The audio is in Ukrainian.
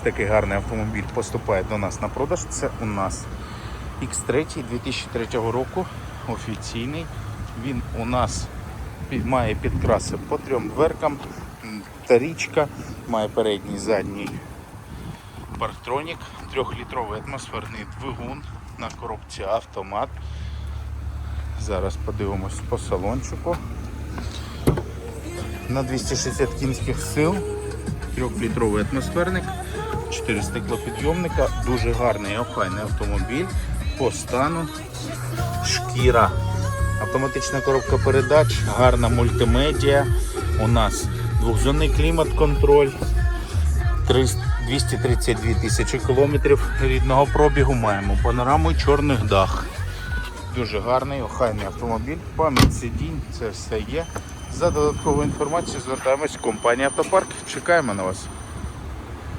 такий гарний автомобіль поступає до нас на продаж. Це у нас X3 2003 року. Офіційний. Він у нас має підкраси по трьом дверкам. Тарічка, має передній задній парктронік, трьохлітровий атмосферний двигун на коробці автомат. Зараз подивимось по салончику. На 260 кінських сил, трьохлітровий атмосферник, 4 стеклопідйомника, дуже гарний охайний автомобіль по стану. Шкіра. Автоматична коробка передач, гарна мультимедіа. У нас двохзонний клімат-контроль. 232 тисячі кілометрів рідного пробігу маємо. Панораму чорних дах. Дуже гарний, охайний автомобіль. Пам'ять сидінь, це все є. За додаткову інформацію звертаємось в компанію Автопарк. Чекаємо на вас.